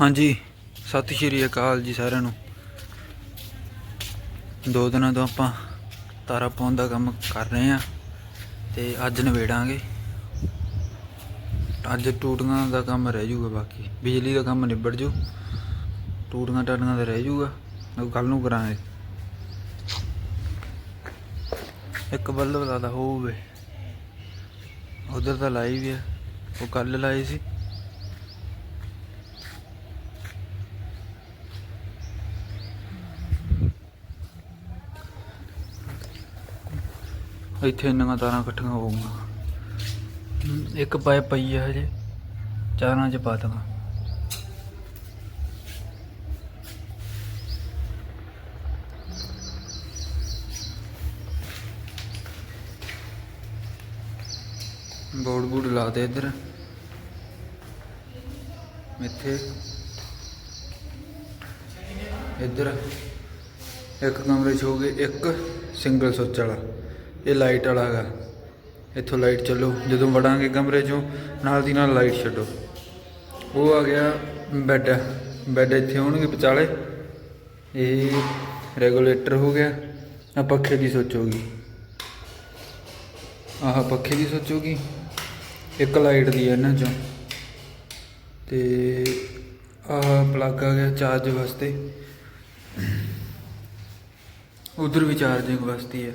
ਹਾਂਜੀ, ਸਤਿ ਸ਼੍ਰੀ ਅਕਾਲ ਜੀ ਸਾਰਿਆਂ ਨੂੰ। ਦੋ ਦਿਨਾਂ ਤੋਂ ਆਪਾਂ ਤਾਰਾ ਪਾਉਣ ਦਾ ਕੰਮ ਕਰ ਰਹੇ ਆ ਤੇ ਅੱਜ ਨਵੇੜਾਂਗੇ ਅੱਜ ਟੂਟੀਆਂ ਦਾ ਕੰਮ ਰਹਿ ਜੂਗਾ ਬਾਕੀ, ਬਿਜਲੀ ਦਾ ਕੰਮ ਨਿਬੜ ਜੂ ਟੂਟੀਆਂ ਟਾਟੀਆਂ ਦਾ ਰਹਿ ਜੂਗਾ ਉਹ ਕੱਲ ਨੂੰ ਕਰਾਂਗੇ। ਇੱਕ ਬੱਲਬ ਲਾਦਾ ਹੋਵੇ ਉਧਰ ਤਾਂ ਲਾਈ ਵੀ ਆ, ਉਹ ਕੱਲ ਲਾਈ ਸੀ। ਇੱਥੇ ਇੰਨੀਆਂ ਤਾਰਾਂ ਇਕੱਠੀਆਂ ਹੋਊਗੀਆਂ ਇੱਕ ਪਾਇਪ ਪਈ ਹੈ ਹਜੇ, ਚਾਰਾਂ ਚ ਪਾ ਦਾਂਗਾ ਬੋਰਡ ਬੂਡ ਲਾ ਦੇ ਇੱਧਰ। ਇੱਥੇ। ਇੱਧਰ। ਇੱਕ ਕਮਰੇ 'ਚ ਹੋ ਗਏ ਇੱਕ ਸਿੰਗਲ ਸੁੱਚ ਵਾਲਾ। ਇਹ ਲਾਈਟ ਵਾਲਾ ਹੈਗਾ। ਇੱਥੋਂ ਲਾਈਟ ਚੱਲੋ, ਜਦੋਂ ਵੜਾਂਗੇ ਕਮਰੇ 'ਚੋਂ, ਨਾਲ ਦੀ ਨਾਲ ਲਾਈਟ ਛੱਡੋ। ਉਹ ਆ ਗਿਆ ਬੈੱਡ ਬੈੱਡ ਇੱਥੇ ਹੋਣਗੇ ਵਿਚਾਲੇ। ਇਹ ਰੈਗੂਲੇਟਰ ਹੋ ਗਿਆ। ਆ ਪੱਖੇ ਦੀ ਸੋਚੋਗੀ ਆਹ ਪੱਖੇ ਦੀ ਸੋਚੋਗੀ ਇੱਕ ਲਾਈਟ ਦੀ ਹੈ ਇਹਨਾਂ 'ਚੋਂ। ਤੇ ਆਹ ਪਲੱਗ ਆ ਗਿਆ ਚਾਰਜ ਵਾਸਤੇ। ਉਧਰ ਵੀ ਚਾਰਜਿੰਗ ਵਾਸਤੇ ਹੈ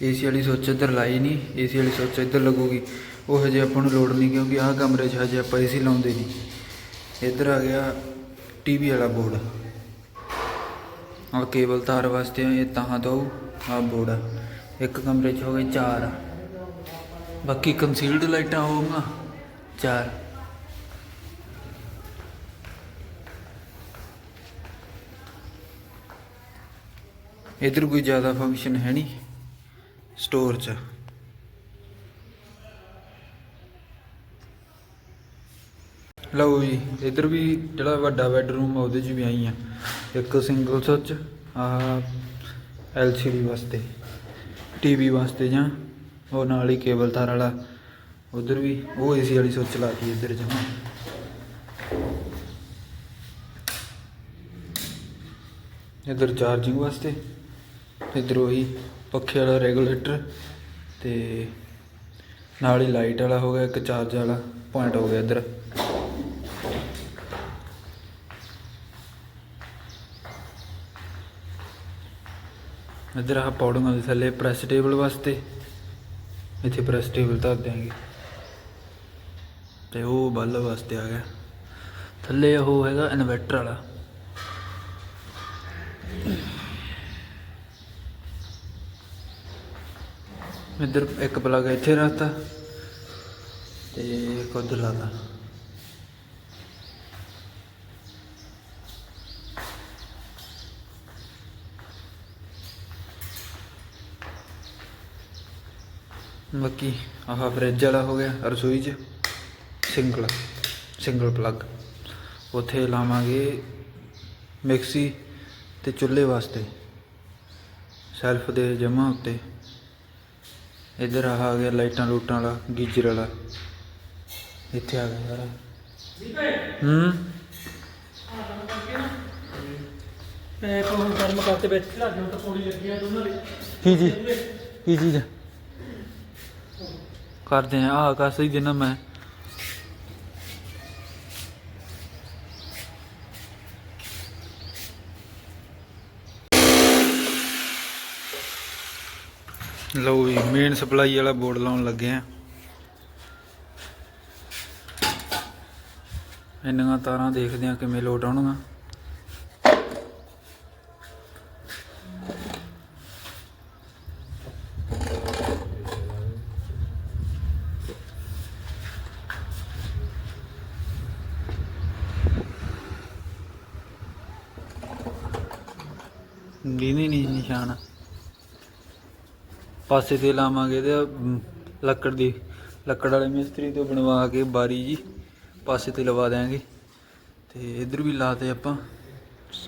ਏਸੀ ਵਾਲੀ ਸੋਚ ਇੱਧਰ ਲਾਈ ਨਹੀਂ ਏਸੀ ਵਾਲੀ ਸੋਚ ਇੱਧਰ ਲੱਗੂਗੀ। ਉਹ ਹਜੇ ਆਪਾਂ ਨੂੰ ਲੋੜ ਨਹੀਂ ਕਿਉਂਕਿ ਆਹ ਕਮਰੇ 'ਚ ਹਜੇ ਆਪਾਂ ਏਸੀ ਲਾਉਂਦੇ ਨਹੀਂ ਇੱਧਰ ਆ ਗਿਆ ਟੀਵੀ ਵਾਲਾ ਬੋਰਡ। ਆਹ ਕੇਬਲ ਤਾਰ ਵਾਸਤੇ ਇਹ ਤਾਂ ਦੋ ਆਹ ਬੋਰਡ ਆ। ਇੱਕ ਕਮਰੇ 'ਚ ਹੋ ਗਏ ਚਾਰ। ਬਾਕੀ ਕੰਸੀਲਡ ਲਾਈਟਾਂ ਹੋਊਗਾ, ਚਾਰ। ਇਧਰ ਕੋਈ ਜ਼ਿਆਦਾ ਫੰਕਸ਼ਨ ਹੈ ਨਹੀਂ ਸਟੋਰ 'ਚ। ਲਓ ਜੀ, ਇਧਰ ਵੀ ਜਿਹੜਾ ਵੱਡਾ ਬੈਡਰੂਮ ਆ, ਉਹਦੇ 'ਚ ਵੀ ਆਈ ਆ ਇੱਕ ਸਿੰਗਲ ਸੁੱਚ ਆਹ ਐਲਸੀਡੀ ਵਾਸਤੇ ਟੀਵੀ ਵਾਸਤੇ ਜਾਂ ਉਹ ਨਾਲ ਹੀ ਕੇਬਲ ਤਾਰ ਵਾਲਾ। ਉਧਰ ਵੀ ਉਹ ਏਸੀ ਵਾਲੀ ਸੁੱਚ ਲਾਤੀ ਇੱਧਰ ਜਮਾ। ਇੱਧਰ ਚਾਰਜਿੰਗ ਵਾਸਤੇ, ਇੱਧਰ ਉਹੀ ਪੱਖੇ ਵਾਲਾ ਰੈਗੂਲੇਟਰ ਤੇ ਨਾਲ ਹੀ ਲਾਈਟ ਵਾਲਾ ਹੋ ਗਿਆ, ਇੱਕ ਚਾਰਜ ਵਾਲਾ ਪੁਆਇੰਟ ਹੋ ਗਿਆ ਇੱਧਰ। ਇੱਧਰ ਆ ਪੌੜੀਆਂ ਦੇ ਥੱਲੇ ਪ੍ਰੈਸ ਟੇਬਲ ਵਾਸਤੇ, ਇੱਥੇ ਪ੍ਰੈਸ ਟੇਬਲ ਧਰ ਦਿਆਂਗੇ। ਤੇ ਉਹ ਬੱਲ ਵਾਸਤੇ ਆ ਗਿਆ। ਥੱਲੇ ਉਹ ਹੈਗਾ ਇਨਵਰਟਰ ਵਾਲਾ। ਇੱਧਰ ਇੱਕ ਪਲੱਗ ਇੱਥੇ ਰੱਖਤਾ ਤੇ ਇੱਕ ਉੱਧਰ ਲਾਤਾ। ਬਾਕੀ ਆਹ ਫਰਿੱਜ ਵਾਲਾ ਹੋ ਗਿਆ ਰਸੋਈ 'ਚ। Single single plug. ਉੱਥੇ ਲਾਵਾਂਗੇ ਮਿਕਸੀ ਤੇ ਚੁੱਲ੍ਹੇ ਵਾਸਤੇ। ਸੈਲਫ ਦੇ ਜਮਾ ਉੱਤੇ। ਇੱਧਰ ਆਹ ਆ ਗਿਆ ਲਾਈਟਾਂ ਲੂਟਾਂ ਵਾਲਾ ਗੀਜ਼ਰ ਵਾਲਾ। ਇੱਥੇ ਆ ਗਿਆ ਸਾਰਾ। ਹੂੰ? ਮੈਂ ਕੋਲ ਗਰਮ ਕਰਤੇ ਵਿੱਚ ਚੜਾ ਦਿਓ ਤਾਂ ਪੌੜੀ ਦੋਨਾਂ ਦੇ। ਕੀ ਜੀ? ਕੀ ਚੀਜ਼ ਕਰਦੇ ਆ ਆਹ ਕਰ ਸਹੀ ਦੇਣਾ ਮੈਂ। ਲਓ ਜੀ ਮੇਨ ਸਪਲਾਈ ਵਾਲਾ ਬੋਰਡ ਲਾਉਣ ਲੱਗੇ ਆ। ਇੰਨੀਆਂ ਤਾਰਾਂ ਦੇਖਦੇ ਆ ਕਿਵੇਂ ਲੋਡ ਆਉਣਗੀਆਂ। ਪਾਸੇ ਤੇ ਲਾਵਾਂਗੇ ਤੇ ਲੱਕੜ ਦੀ ਲੱਕੜ ਵਾਲੇ ਮਿਸਤਰੀ ਤੋਂ ਬਣਵਾ ਕੇ ਬਾਰੀ ਜੀ ਪਾਸੇ ਤੇ ਲਵਾ ਦਿਆਂਗੇ। ਤੇ ਇਧਰ ਵੀ ਲਾਤੇ ਆਪਾਂ।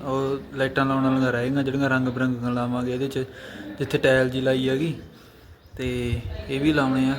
ਉਹ ਲਾਈਟਾਂ ਲਾਉਣ ਵਾਲੀਆਂ ਰਹਿ ਜਿਹੜੀਆਂ ਰੰਗ ਬਰੰਗੀਆਂ ਲਾਵਾਂਗੇ ਇਹਦੇ ਚ ਜਿੱਥੇ ਟਾਇਲ ਜੀ ਲਾਈ ਹੈਗੀ। ਤੇ ਇਹ ਵੀ ਲਾਉਣੇ ਆ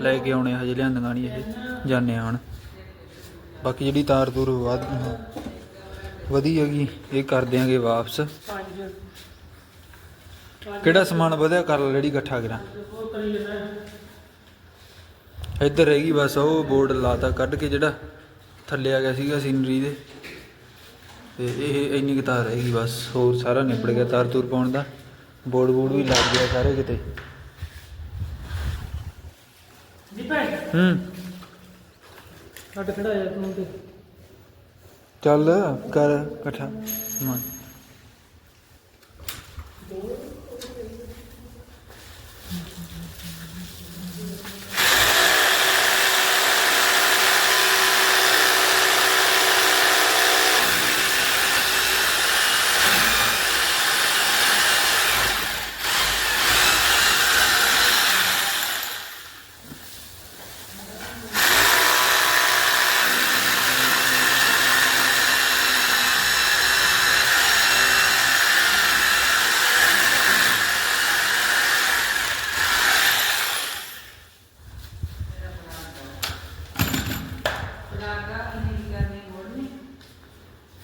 ਲੈ ਕੇ ਆਉਣੇ ਆ, ਹਜੇ ਲਿਆਂਦੀਆਂ ਨਹੀਂ ਇਹ ਜਾਣੇ ਆ ਹੁਣ ਬਾਕੀ ਜਿਹੜੀ ਤਾਰ ਤੂਰ ਵੱਧ ਵਧੀ ਹੈਗੀ ਇਹ ਕਰ ਦਿਆਂਗੇ ਵਾਪਸ। ਕਿਹੜਾ ਸਮਾਨ ਵਧਿਆ ਕਰ ਲੈ ਜਿਹੜੀ ਇਕੱਠਾ ਕਰਾਂ। ਇੱਧਰ ਰਹਿ ਗਈ ਬਸ ਉਹ ਬੋਰਡ ਲਾਤਾ ਕੱਢ ਕੇ ਜਿਹੜਾ ਥੱਲੇ ਆ ਗਿਆ ਸੀਗਾ ਸੀਨਰੀ ਦੇ। ਤੇ ਇਹ ਇੰਨੀ ਕੁ ਤਾਰ ਰਹਿ ਗਈ ਬਸ ਹੋਰ ਸਾਰਾ ਨਿਬੜ ਗਿਆ ਤਾਰ ਤੂਰ ਪਾਉਣ ਦਾ। ਬੋਰਡ ਬੋਰਡ ਵੀ ਲੱਗ ਗਿਆ ਸਾਰੇ ਕਿਤੇ। ਜੀ। ਭੈਣ ਹੂੰ। ਛੱਡ ਖੜਾ ਜਾ ਤੂੰ ਤੇ ਚੱਲ ਕਰ ਇਕੱਠਾ ਸਮਾਨ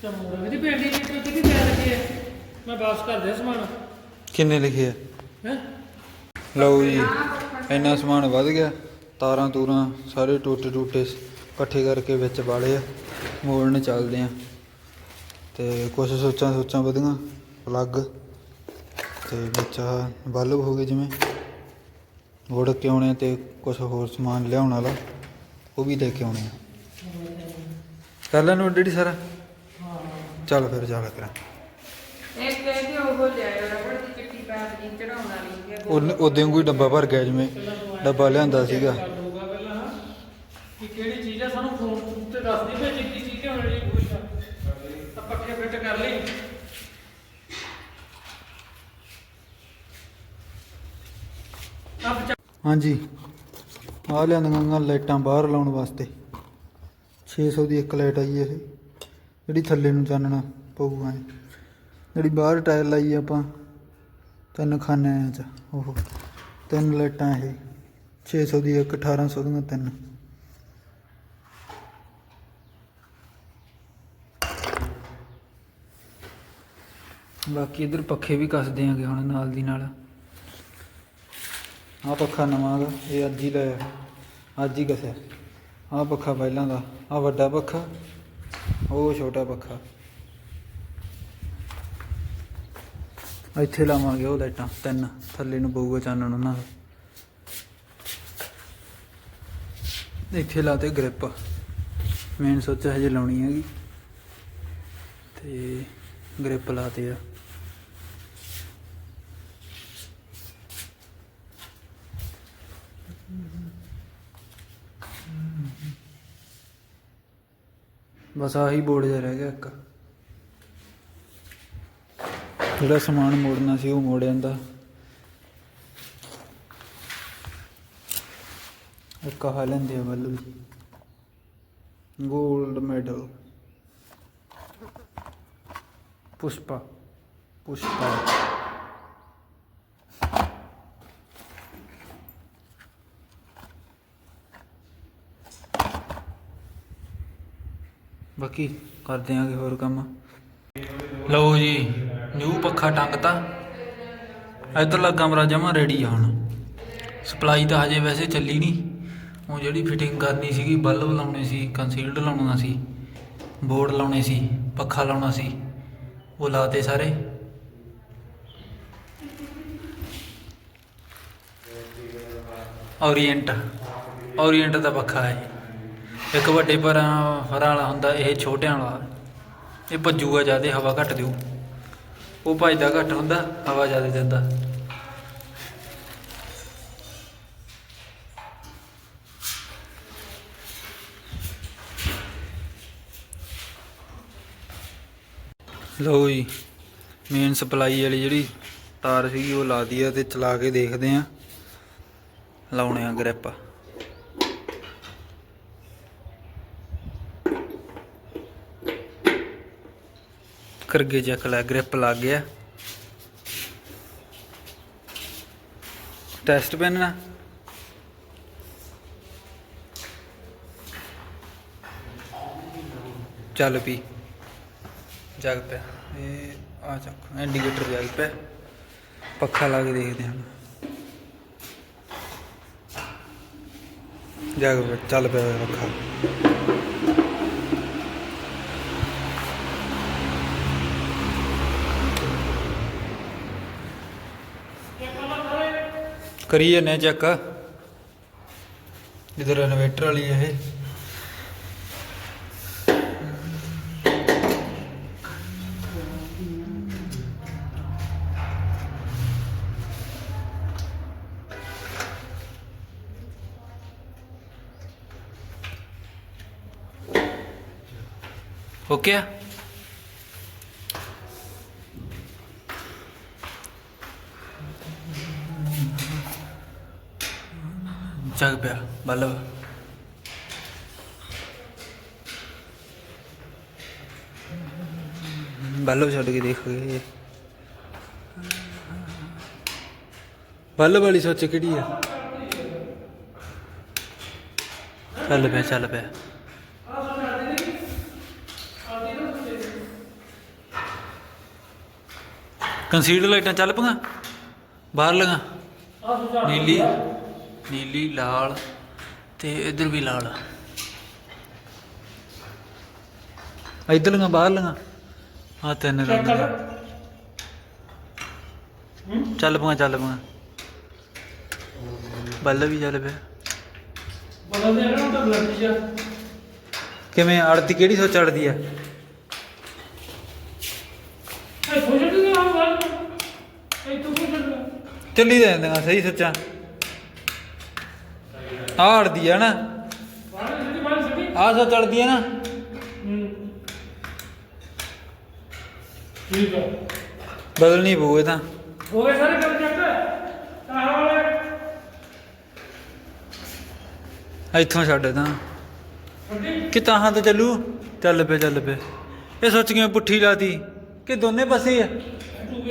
ਚਮੂੜਾ ਮੇਰੀ ਭੈਣ ਦੀ ਕਿਤੇ ਕਿਤੇ ਜਾ ਲੱਗੀ ਹੈ ਮੈਂ ਵਾਪਸ ਕਰ ਦਿਆ ਸਮਾਨ। ਕਿੰਨੇ ਲਿਖੇ ਆ? ਹੈ? ਲਓ ਜੀ ਇੰਨਾ ਸਮਾਨ ਵੱਧ ਗਿਆ। ਤਾਰਾਂ ਤੂਰਾਂ ਸਾਰੇ ਟੋਟੇ ਟੂਟੇ ਇਕੱਠੇ ਕਰਕੇ ਵਿੱਚ ਵਾਲੇ ਆ। ਮੋੜਨ ਚੱਲਦੇ ਆ। ਤੇ ਕੁਝ ਸੋਚਾਂ ਸੋਚਾਂ ਵਧੀਆਂ। ਪਲੱਗ ਤੇ ਵਿੱਚ ਬਲਬ ਹੋ ਗਏ ਜਿਵੇਂ। ਵੋੜ ਕੇ ਆਉਣੇ ਤੇ ਕੁਝ ਹੋਰ ਸਮਾਨ ਲਿਆਉਣ ਵਾਲਾ। ਉਹ ਵੀ ਲੈ ਕੇ ਆਉਣੇ ਆ। ਕਰ ਲੈ ਨੋਟ ਡੇਡੀ ਸਾਰਾ? ਚੱਲ ਫਿਰ ਚੱਲ ਕਰਾਂ ਉਹ ਰਬੜ ਦੀ ਚਿੱਟੀ ਪੈਪ ਚੜਾਉਣ ਉਹ ਉਹਦੇ ਕੋਈ ਡੱਬਾ ਭਰ ਗਿਆ ਜਿਵੇਂ ਡੱਬਾ ਲਿਆਂਦਾ ਸੀਗਾ। ਕਰ ਲਊਗਾ ਪਹਿਲਾਂ ਹਾਂ ਕਿ ਕਿਹੜੀ ਚੀਜ਼ ਹੈ ਸਾਨੂੰ ਫੋਨ ਤੇ ਦੱਸ ਦੀ ਭੇਜੀ ਕੀ ਚੀਜ਼ ਹੈ ਹੁਣ ਜਿਹੜੀ ਕੋਈ ਤਾਂ ਪੱਖੇ ਫਿੱਟ ਕਰ ਲਈ। ਆਪ ਹਾਂਜੀ। ਆ ਲਿਆਂਦੀਆਂ ਲਾਈਟਾਂ ਬਾਹਰ ਲਾਉਣ ਵਾਸਤੇ। 600 ਦੀ ਇੱਕ ਲਾਈਟ ਆਈ ਇਹ ਜਿਹੜੀ ਥੱਲੇ ਨੂੰ ਚਾਨਣਾ ਪਊਗਾ ਐਂ। ਜਿਹੜੀ ਬਾਹਰ ਟਾਇਰ ਲਾਈ ਆਪਾਂ ਤਿੰਨ ਖਾਨੇ ਚ ਉਹ ਤਿੰਨ ਲਾਈਟਾਂ ਇਹ 600 ਦੀ ਇੱਕ 1800 ਦੀਆਂ ਤਿੰਨ। ਬਾਕੀ ਇਧਰ ਪੱਖੇ ਵੀ ਕੱਸ ਦਿਆਂਗੇ ਹੁਣ ਨਾਲ ਦੀ ਨਾਲ। ਆਹ ਪੱਖਾ ਨਵਾਂ ਗਾ ਇਹ ਅੱਜ ਹੀ ਲਾਇਆ ਅੱਜ ਹੀ ਕਸਿਆ। ਆਹ ਪੱਖਾ ਪਹਿਲਾਂ ਦਾ ਆਹ ਵੱਡਾ ਪੱਖਾ ਉਹ ਛੋਟਾ ਪੱਖਾ। ਇੱਥੇ ਲਾਵਾਂਗੇ ਉਹ ਲਾਈਟਾਂ, ਤਿੰਨ, ਥੱਲੇ ਨੂੰ ਪਊਗਾ ਚਾਨਣ ਉਹਨਾਂ ਦਾ। ਇੱਥੇ ਲਾਤੇ ਗ੍ਰਿਪ ਮੇਨ ਸੋਚ ਹਜੇ ਲਾਉਣੀ ਹੈਗੀ। ਤੇ ਗ੍ਰਿਪ ਲਾਤੇ ਆ। ਬਸ ਆਹੀ ਬੋਰਡ ਜਿਹਾ ਰਹਿ ਗਿਆ ਇੱਕ। ਜਿਹੜਾ ਸਮਾਨ ਮੋੜਨਾ ਸੀ ਉਹ ਮੋੜ ਜਾਂਦਾ। ਇੱਕ ਆਹ ਲੈਂਦੇ ਆ ਵੱਲ। Gold medal Pushpa. ਪੁਸ਼ਪਾ। ਬਾਕੀ ਕਰਦੇ ਆਂਗੇ ਹੋਰ ਕੰਮ। ਲਓ ਜੀ। ਨਿਊ ਪੱਖਾ ਟੰਗਤਾ। ਇਧਰਲਾ ਕਮਰਾ ਜਮਾ ਰੈਡੀ ਆ ਹੁਣ। ਸਪਲਾਈ ਤਾਂ ਹਜੇ ਵੈਸੇ ਚੱਲੀ ਨਹੀਂ। ਉਹ ਜਿਹੜੀ ਫਿਟਿੰਗ ਕਰਨੀ ਸੀਗੀ ਬਲਬ ਲਾਉਣੇ ਸੀ ਕੰਸੀਲਡ ਲਾਉਣਾ ਸੀ ਬੋਰਡ ਲਾਉਣੇ ਸੀ, ਪੱਖਾ ਲਾਉਣਾ ਸੀ, ਉਹ ਲਾਤੇ ਸਾਰੇ। ਓਰੀਐਂਟ ਓਰੀਐਂਟ ਦਾ ਪੱਖਾ ਹੈ। ਇੱਕ ਵੱਡੇ ਪਰਾਂ ਫਰਾਂ ਵਾਲਾ ਹੁੰਦਾ, ਇਹ ਛੋਟਿਆਂ ਵਾਲਾ। ਇਹ ਭੱਜੂਗਾ, ਜ਼ਿਆਦਾ ਹਵਾ ਘੱਟ ਦਿਓ ਉਹ ਭੱਜਦਾ ਘੱਟ ਹੁੰਦਾ, ਹਵਾ ਜ਼ਿਆਦਾ ਦਿੰਦਾ। ਲਓ ਜੀ ਮੇਨ ਸਪਲਾਈ ਵਾਲੀ ਜਿਹੜੀ ਤਾਰ ਸੀਗੀ ਉਹ ਲਾ ਦੀ ਆ ਤੇ ਚਲਾ ਕੇ ਦੇਖਦੇ ਆ ਲਾਉਣੇ ਆ ਗ੍ਰਿਪ। ਕਰਗੇ ਚੱਕ ਲੈ, ਗ੍ਰਿਪ ਲੱਗ ਗਿਆ। ਟੈਸਟ ਪੈਨ ਨਾ। ਚੱਲ ਪਈ ਜਗ ਪਿਆ। ਇਹ ਆ ਚੱਕ, ਇੰਡੀਕੇਟਰ ਜਗ ਪਿਆ। ਪੱਖਾ ਲਾ ਕੇ ਦੇਖਦੇ ਹਾਂ। ਜਗ ਪਿਆ, ਚੱਲ ਪਿਆ ਪੱਖਾ। ਕਰੀ ਜਾਂਦੇ ਚੈੱਕ। ਇਧਰ ਇਨਵੇਟਰ ਵਾਲੀ ਇਹ। ਓਕੇ ਆ? ਜਗ ਪਿਆ ਬੱਲਬ ਬਲਬ ਛੱਡ ਕੇ ਦੇਖੋਗੇ ਬੱਲਬ ਵਾਲੀ ਸੋਚ ਕਿਹੜੀ ਆ? ਚੱਲ ਪਿਆ ਚੱਲ ਪਿਆ। ਕੰਸੀਲਡ ਲਾਈਟਾਂ ਚੱਲ ਪਈਆਂ? ਬਾਹਰ ਲਗਾ ਨੀਲੀ। ਨੀਲੀ ਲਾਲ ਤੇ ਇਧਰ ਵੀ ਲਾਲ। ਇਧਰ ਲਗਾ ਬਾਹਰ ਲਗਾ ਆ ਤਿੰਨ ਰੰਗ ਨੇ। ਚੱਲ। ਪਗਾ ਚੱਲ ਪਗਾ ਬੱਲ ਵੀ ਚੱਲ ਪਿਆ। ਬਦਲਦੇ ਆ ਨਾ ਤਾਂ ਬਲੱਡ ਜਾ ਕਿਵੇਂ ਅੜਦੀ ਕਿਹੜੀ ਸੋਚ ਅੜਦੀ ਆ? ਇਹ ਹੋ ਜਾਂਦੀ ਆ ਗੱਲ ਇਹ ਤੂੰ ਕਰਦਾ ਚੱਲੀ ਜਾਂਦੀਆਂ ਸਹੀ ਸੱਚਾ। ਆ ਅੜਦੀ ਆ ਨਾ। ਬਾਹਰ ਸਿੱਧੀ ਬਾਹਰ ਸਿੱਧੀ ਆ ਸੋਚ ਅੜਦੀ ਆ ਨਾ। ਹੂੰ ਠੀਕ ਆ। ਬਦਲਣੀ ਪਊ ਇਹ ਤਾਂ। ਹੋ ਗਏ ਸਾਰੇ ਕੰਮ ਚੱਕ। ਤਾਰ ਵਾਲੇ। ਇੱਥੋਂ ਛੱਡ ਤਾਂ। ਕਿ ਤਾਹਾਂ ਤੇ ਚੱਲੂ? ਚੱਲ ਪਏ ਚੱਲ ਪਏ। ਇਹ ਸੋਚ ਕਿਵੇਂ ਪੁੱਠੀ ਲਾਤੀ? ਕਿ ਦੋਨੇ ਪਾਸੇ ਆ? ਤੂੰ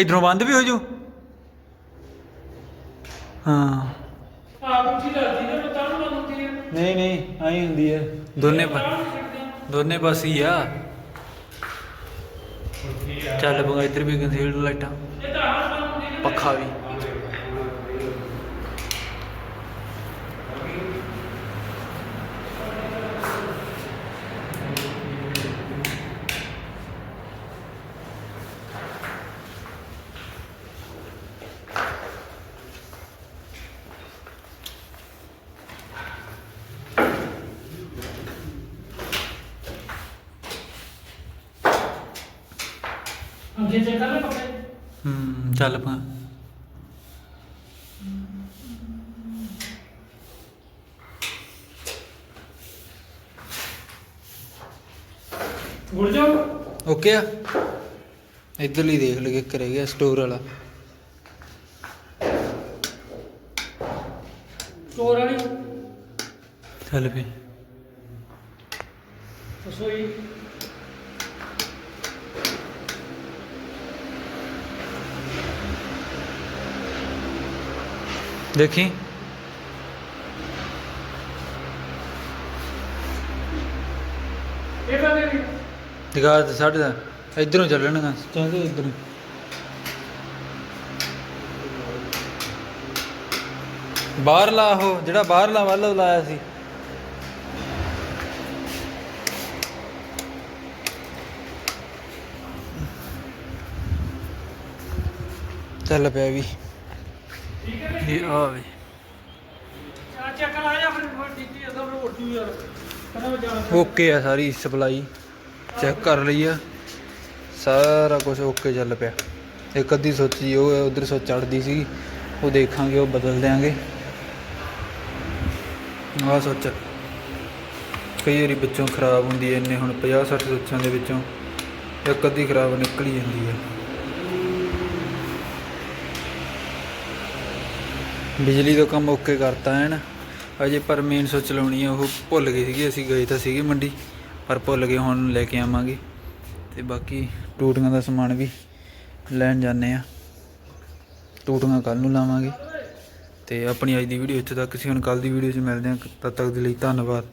ਇਧਰੋਂ ਬੰਦ ਵੀ ਹੋ ਜੂ? ਹਾਂ। ਆ ਕੁੱਤੀ ਲੱਗਦੀ ਤੇ ਬਤਾ ਨੂੰ ਲੱਗਦੀ ਹੈ ਨਹੀਂ ਨਹੀਂ ਆਈ ਹੁੰਦੀ ਹੈ ਦੋਨੇ ਪਾ ਦੋਨੇ ਪਾਸੇ ਹੀ ਆ। ਚੱਲ ਪਗਾ ਇੱਧਰ ਵੀ ਕੰਸੀਲਡ ਲਾਈਟਾਂ। ਪੱਖਾ ਵੀ। ਅੱਗੇ ਚੈੱਕ ਕਰ ਲੈ ਪੱਕੇ ਹੂੰ ਚੱਲ ਪਗਾ ਗੁੜ ਜਾਓ ਓਕੇ ਆ। ਇੱਧਰਲੀ ਦੇਖ ਲਗੇ ਕਰੇ ਗਿਆ ਸਟੋਰ ਵਾਲਾ। ਚੋਰ ਵਾਲੀ। ਚੱਲ ਪਈ ਰਸੋਈ। ਦੇਖੀ। ਇਹ ਬੰਦੇ ਦੀ ਦਿਖਾ ਤੇ ਸਾਡੇ ਦਾ। ਇਧਰੋਂ ਚੱਲਣਗਾ ਚਾਹੁੰਦੇ ਇਧਰੋਂ। ਬਾਹਰਲਾ ਉਹ ਜਿਹੜਾ ਬਾਹਰਲਾ ਵੱਲ ਲਾਇਆ ਸੀ। ਚੱਲ ਪਿਆ ਵੀ। ਇਹ ਆ ਵੀ। ਆ ਚੈੱਕ ਕਰ ਆ ਜਾ ਫਿਰ ਮੈਂ ਦਿੱਤੀ ਅਸਾਂ ਨੂੰ ਉੱਠੀ ਯਾਰ। ਕਹਿੰਦਾ ਮੈਂ ਜਾਣਾ ਓਕੇ ਆ ਸਾਰੀ ਸਪਲਾਈ। ਚੈੱਕ ਕਰ ਲਈ ਆ। ਸਾਰਾ ਕੁਝ ਓਕੇ ਚੱਲ ਪਿਆ। ਇੱਕ ਅੱਧੀ ਸੋਚੀ ਉਹ ਉਧਰ ਸੋਚ ਚੜਦੀ ਸੀ ਉਹ ਦੇਖਾਂਗੇ ਉਹ ਬਦਲ ਦਿਆਂਗੇ। ਆਹ ਸੋਚ। ਕਈ ਵਾਰੀ ਵਿੱਚੋਂ ਖਰਾਬ ਹੁੰਦੀ ਐ ਇੰਨੇ ਹੁਣ 50 60 ਸੋਚਾਂ ਦੇ ਵਿੱਚੋਂ। ਇੱਕ ਅੱਧੀ ਖਰਾਬ ਨਿਕਲ ਹੀ ਜਾਂਦੀ ਹੈ ਬਿਜਲੀ ਦਾ ਕੰਮ ਓਕੇ ਕਰਤਾ ਐਨ। ਅਜੇ ਪਰ ਮੇਨ ਸੋਚ ਲਾਉਣੀ ਆ, ਉਹ ਭੁੱਲ ਗਏ ਸੀਗੇ, ਅਸੀਂ ਗਏ ਤਾਂ ਸੀਗੇ ਮੰਡੀ, ਪਰ ਭੁੱਲ ਗਏ, ਹੁਣ ਲੈ ਕੇ ਆਵਾਂਗੇ। ਤੇ ਬਾਕੀ ਟੂਟੀਆਂ ਦਾ ਸਮਾਨ ਵੀ ਲੈਣ ਜਾਂਦੇ ਆ। ਟੂਟੀਆਂ ਕੱਲ ਨੂੰ ਲਾਵਾਂਗੇ। ਤੇ ਆਪਣੀ ਅੱਜ ਦੀ ਵੀਡੀਓ ਇੱਥੇ ਤੱਕ ਸੀ, ਹੁਣ ਕੱਲ ਦੀ ਵੀਡੀਓ 'ਚ ਮਿਲਦੇ ਹਾਂ ਤਦ ਤੱਕ ਦੇ ਲਈ ਧੰਨਵਾਦ।